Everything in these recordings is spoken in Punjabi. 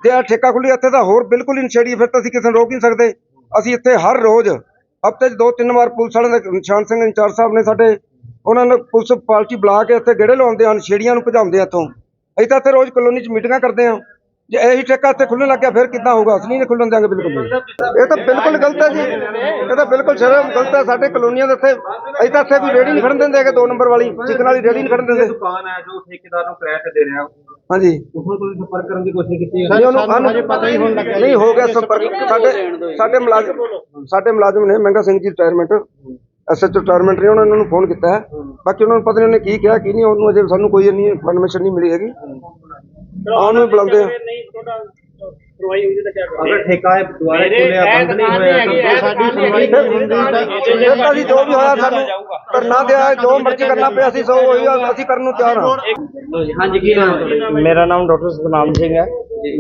ਜੇ ਆ ਠੇਕਾ ਖੁੱਲੀ ਇੱਥੇ ਤਾਂ ਹੋਰ ਬਿਲਕੁਲ ਹੀ ਨਸ਼ੇੜੀ ਫਿਰ ਤਾਂ ਅਸੀਂ ਕਿਸੇ ਨੂੰ ਰੋਕ ਨਹੀਂ ਸਕਦੇ। ਅਸੀਂ ਇੱਥੇ ਹਰ ਰੋਜ਼, ਹਫ਼ਤੇ 'ਚ ਦੋ, ਤਿੰਨ ਵਾਰ ਪੁਲਿਸ ਵਾਲਿਆਂ ਦੇ ਨਿਸ਼ਾਨ ਸਿੰਘ ਇੰਚਾਰਜ ਸਾਹਿਬ ਨੇ ਸਾਡੇ, ਉਹਨਾਂ ਨੇ ਪੁਲਿਸ ਪਾਰਟੀ ਬੁਲਾ ਕੇ ਇੱਥੇ ਗੇੜੇ ਲਵਾਉਂਦੇ ਹਨ ਨਸ਼ੇੜੀਆਂ ਨੂੰ ਭਜਾਉਂਦੇ ਆ ਇੱਥੋਂ। ਅਸੀਂ ਤਾਂ ਇੱਥੇ ਰੋਜ਼ ਕਲੋਨੀ 'ਚ ਮੀਟਿੰਗਾਂ ਕਰਦੇ ਹਾਂ ਜੇ ਇਹੀ ਠੇਕਾ ਇੱਥੇ ਖੁੱਲਣ ਲੱਗਿਆ ਫਿਰ ਕਿੱਦਾਂ ਹੋਊਗਾ? ਅਸੀਂ ਨਹੀਂ ਖੁੱਲਣ ਦਿਆਂਗੇ ਬਿਲਕੁਲ ਵੀ। ਇਹ ਤਾਂ ਬਿਲਕੁਲ ਗਲਤ ਹੈ ਜੀ। ਇਹ ਤਾਂ ਬਿਲਕੁਲ ਸ਼ਰਮ ਗਲਤ ਹੈ। ਸਾਡੇ ਕਲੋਨੀਆਂ ਦੇ ਇੱਥੇ, ਅਸੀਂ ਤਾਂ ਇੱਥੇ ਕੋਈ ਰੇੜੀ ਨਹੀਂ ਖੜਨ ਦਿੰਦੇ ਹੈਗੇ, ਦੋ ਨੰਬਰ ਵਾਲੀ, ਚਿਕਨ ਵਾਲੀ ਰੇੜੀ ਨਹੀਂ ਖੜਨ ਦਿੰਦੇ। ਦੁਕਾਨ ਹੈ ਜੋ ਠੇਕੇਦਾਰ ਨੂੰ ਕਿਰਾਏ ਤੇ ਦੇ ਰਿਹਾ ਹਾਂਜੀ। ਉਸ ਤੁਸੀਂ ਸੰਪਰਕ ਕਰਨ ਦੀ ਕੋਸ਼ਿਸ਼ ਕੀਤੀ ਹੈ ਨਹੀਂ, ਉਹਨੂੰ ਹਜੇ ਪਤਾ ਹੀ ਹੋਣ ਲੱਗਿਆ ਨਹੀਂ, ਹੋ ਗਿਆ ਸੰਪਰਕ। ਸਾਡੇ ਸਾਡੇ ਮੁਲਾਜ਼ਮ ਸਾਡੇ ਮੁਲਾਜ਼ਮ ਨੇ ਮਹਿੰਗਾ Singh ji retirement SHO retirement ਨੇ ਉਹਨਾਂ ਨੇ ਉਹਨੂੰ ਫੋਨ ਕੀਤਾ ਹੈ। ਬਾਕੀ ਉਹਨਾਂ ਨੂੰ ਪਤਾ ਨਹੀਂ ਉਹਨੇ ਕੀ ਕਿਹਾ, ਕੀ ਨਹੀਂ, ਉਹਨੂੰ ਅਜੇ ਸਾਨੂੰ ਕੋਈ ਇੰਨੀ ਇਨਫੋਰਮੇਸ਼ਨ ਨਹੀਂ ਮਿਲੀ ਹੈਗੀ। ਉਹਨੂੰ ਵੀ ਬੁਲਾਉਂਦੇ ਆ। ਅਗਰ ਠੇਕਾ ਹੈ ਦੁਆਰਾ ਖੁੱਲਿਆ ਬੰਦ ਨਹੀਂ ਹੋਇਆ ਤਾਂ ਸਾਡੀ ਫਿਰ ਤਾਂ ਅਸੀਂ ਜੋ ਵੀ ਹੋਇਆ ਸਾਨੂੰ ਕਰਨਾ ਦਿਆ ਜੋ ਮਰਜ਼ੀ ਕਰਨਾ ਪਿਆ ਅਸੀਂ ਸੋ ਉਹੀ ਅਸੀਂ ਕਰਨ ਨੂੰ ਤਿਆਰ ਹਾਂ। ਹਾਂਜੀ ਕੀ ਨਾਮ ਹੈ ਤੁਹਾਡਾ? ਮੇਰਾ ਨਾਮ ਡਾਕਟਰ ਸਤਨਾਮ ਸਿੰਘ ਹੈ।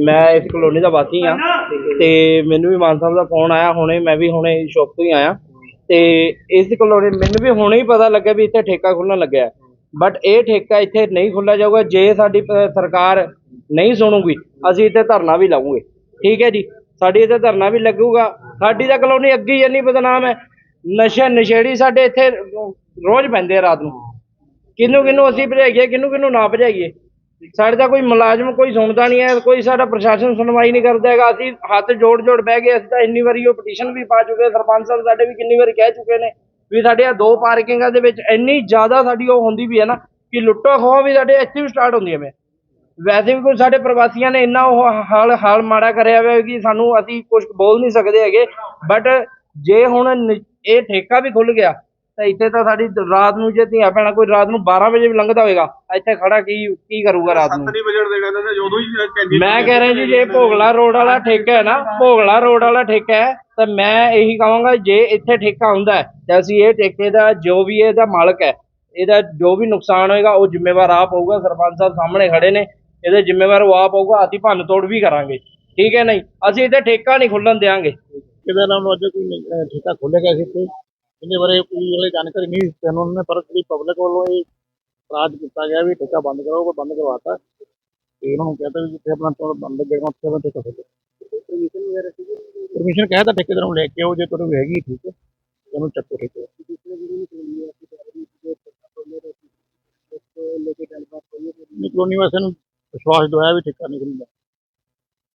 ਮੈਂ ਇਸ ਕਲੋਨੀ ਦਾ ਵਾਸੀ ਹਾਂ। ਤੇ ਮੈਨੂੰ ਵੀ ਮਾਨ ਸਾਹਿਬ ਦਾ ਫੋਨ ਆਇਆ ਹੁਣੇ ਮੈਂ ਵੀ ਹੁਣੇ ਸ਼ੌਪ ਤੋਂ ਹੀ ਆਇਆ। ਤੇ ਇਸ ਕਲੋਨੀ ਮੈਨੂੰ ਵੀ ਹੁਣੇ ਹੀ ਪਤਾ ਲੱਗਿਆ ਵੀ ਇੱਥੇ ਠੇਕਾ ਖੁੱਲਣ ਲੱਗਿਆ। ਬਟ ਇਹ ਠੇਕਾ ਇੱਥੇ ਨਹੀਂ ਖੁੱਲਿਆ ਜਾਊਗਾ ਜੇ ਸਾਡੀ ਸਰਕਾਰ ਨਹੀਂ ਸੁਣੂਗੀ, ਅਸੀਂ ਇੱਥੇ ਧਰਨਾ ਵੀ ਲਾਉਂਗੇ ਠੀਕ ਹੈ ਜੀ? ਸਾਡੀ ਇੱਥੇ ਧਰਨਾ ਵੀ ਲੱਗੂਗਾ। ਸਾਡੀ ਤਾਂ ਕਲੋਨੀ ਅੱਗੇ ਹੀ ਇੰਨੀ ਬਦਨਾਮ ਹੈ। ਨਸ਼ੇ, ਨਸ਼ੇੜੀ ਸਾਡੇ ਇੱਥੇ ਰੋਜ਼ ਪੈਂਦੇ ਆ ਰਾਤ ਨੂੰ। ਕਿਹਨੂੰ ਕਿਹਨੂੰ ਅਸੀਂ ਭਜਾਈਏ, ਕਿਹਨੂੰ ਕਿਹਨੂੰ ਨਾ ਭਜਾਈਏ? ਸਾਡੇ ਤਾਂ ਕੋਈ ਮੁਲਾਜ਼ਮ ਕੋਈ ਸੁਣਦਾ ਨਹੀਂ ਹੈ, ਕੋਈ ਸਾਡਾ ਪ੍ਰਸ਼ਾਸਨ ਸੁਣਵਾਈ ਨਹੀਂ ਕਰਦਾ ਹੈਗਾ। ਅਸੀਂ ਹੱਥ ਜੋੜ ਜੋੜ ਬਹਿ ਗਏ, ਅਸੀਂ ਤਾਂ ਇੰਨੀ ਵਾਰੀ ਉਹ ਪਟੀਸ਼ਨ ਵੀ ਪਾ ਚੁੱਕੇ, ਸਰਪੰਚ ਸਾਹਿਬ ਸਾਡੇ ਵੀ ਕਿੰਨੀ ਵਾਰੀ ਕਹਿ ਚੁੱਕੇ ਨੇ ਵੀ ਸਾਡੇ ਆ ਦੋ ਪਾਰਕਿੰਗਾਂ ਦੇ ਵਿੱਚ ਇੰਨੀ ਜ਼ਿਆਦਾ ਸਾਡੀ ਉਹ ਹੁੰਦੀ ਵੀ ਹੈ ਨਾ ਕਿ ਲੁੱਟੋ ਖੋਹ ਵੀ ਸਾਡੇ ਇੱਥੇ ਵੀ ਸਟਾਰਟ ਹੁੰਦੀਆਂ ਵੇ ਵੈਸੇ ਵੀ ਕੋਈ ਸਾਡੇ ਪ੍ਰਵਾਸੀਆਂ ਨੇ ਇੰਨਾ ਉਹ ਹਾਲ ਹਾਲ ਮਾੜਾ ਕਰਿਆ ਹੋਇਆ ਕਿ ਸਾਨੂੰ ਅਸੀਂ ਕੁਝ ਬੋਲ ਨਹੀਂ ਸਕਦੇ ਹੈਗੇ। ਬਟ ਜੇ ਹੁਣ ਨ- ਇਹ ਠੇਕਾ ਵੀ ਖੁੱਲ ਗਿਆ ਤਾਂ ਇੱਥੇ ਤਾਂ ਸਾਡੀ ਰਾਤ ਨੂੰ ਜੇ ਧੀਆਂ ਭੈਣਾਂ ਕੋਈ ਰਾਤ ਨੂੰ 12 ਵਜੇ ਵੀ ਲੰਘਦਾ ਹੋਏਗਾ ਇੱਥੇ ਖੜਾ ਕੀ ਕੀ ਕਰੂਗਾ ਰਾਤ ਨੂੰ? ਨਹੀਂ ਵਜਣ ਦੇਣਾ ਇਹਨਾਂ ਨੇ ਜਦੋਂ ਹੀ ਕੈਂਡੀਡੇਟ ਮੈਂ ਕਹਿ ਰਿਹਾ ਜੀ ਜੇ ਭੋਗਲਾ ਰੋਡ ਵਾਲਾ ਠੇਕਾ ਹੈ ਨਾ ਭੋਗਲਾ ਰੋਡ ਵਾਲਾ ਠੇਕਾ ਹੈ ਤਾਂ ਮੈਂ ਇਹੀ ਕਹਾਂਗਾ ਜੇ ਇੱਥੇ ਠੇਕਾ ਹੁੰਦਾ ਹੈ ਤਾਂ ਅਸੀਂ ਇਹ ਠੇਕੇ ਦਾ ਜੋ ਵੀ ਇਹਦਾ ਮਾਲਕ ਹੈ ਇਹਦਾ ਜੋ ਵੀ ਨੁਕਸਾਨ ਹੋਏਗਾ ਉਹ ਜ਼ਿੰਮੇਵਾਰ ਆਪ ਹੋਊਗਾ ਸਰਪੰਚ ਸਾਹਿਬ ਸਾਹਮਣੇ ਖੜੇ ਨੇ। ਇਹਦੇ ਜ਼ਿੰਮੇਵਾਰ ਉਹ ਆਪ ਹੋਊਗਾ ਅਸੀਂ ਭੰਨ ਤੋੜ ਵੀ ਕਰਾਂਗੇ। ਠੀਕ ਹੈ ਨਹੀਂ? ਅਸੀਂ ਇੱਥੇ ਠੇਕਾ ਨਹੀਂ ਖੁੱਲਣ ਦੇਵਾਂਗੇ ਕਿਹਦੇ ਨਾਲ ਨੂੰ ਅੱਜ ਕੋਈ ਨਹੀਂ- ਅਹ ਠੇਕਾ ਖੋਲ੍ਹਿਆ ਗਿਆ ਸੀ ਤੇ ਇਹਦੇ ਬਾਰੇ ਕੋਈ ਹਲੇ ਜਾਣਕਾਰੀ ਨਹੀਂ ਉਹਨਾਂ ਨੇ ਪਰ ਜਿਹੜੀ ਪਬਲਿਕ ਵੱਲੋਂ ਇਹ ਇਤਰਾਜ਼ ਕੀਤਾ ਗਿਆ ਵੀ ਠੇਕਾ ਬੰਦ ਕਰੋ ਉਹ ਬੰਦ ਕਰਵਾਤਾ। ਤੇ ਉਹਨਾਂ ਨੂੰ ਕਹਿੰਦਾ ਵੀ ਜਿੱਥੇ ਆਪਣਾ ਤੋਂ ਬੰਦ ਲੱਗੇਗਾ ਉੱਥੇ ਆਪਣਾ ਠੇਕਾ ਪਰਮਿਸ਼ਨ ਵਗੈਰਾ ਸੀ ਪਰਮਿਸ਼ਨ ਕਹਿਤਾ ਠੇਕੇਦਾਰ ਨੂੰ ਲੈ ਕੇ ਆਓ ਜੇ ਤੁਹਾਨੂੰ ਹੈਗੀ ਠੀਕ ਹੈ। ਤੇ ਉਹਨੂੰ ਚੱਕੋ ਠੇਕੇ। ਨਹੀਂ ਕਲੋਨੀ ਵਾਸੀਆਂ ਨੂੰ ਵਿਸ਼ਵਾਸ ਦਵਾਇਆ ਵੀ ਠੇਕਾ ਨਹੀਂ ਖੁੱਲ੍ਹਦਾ।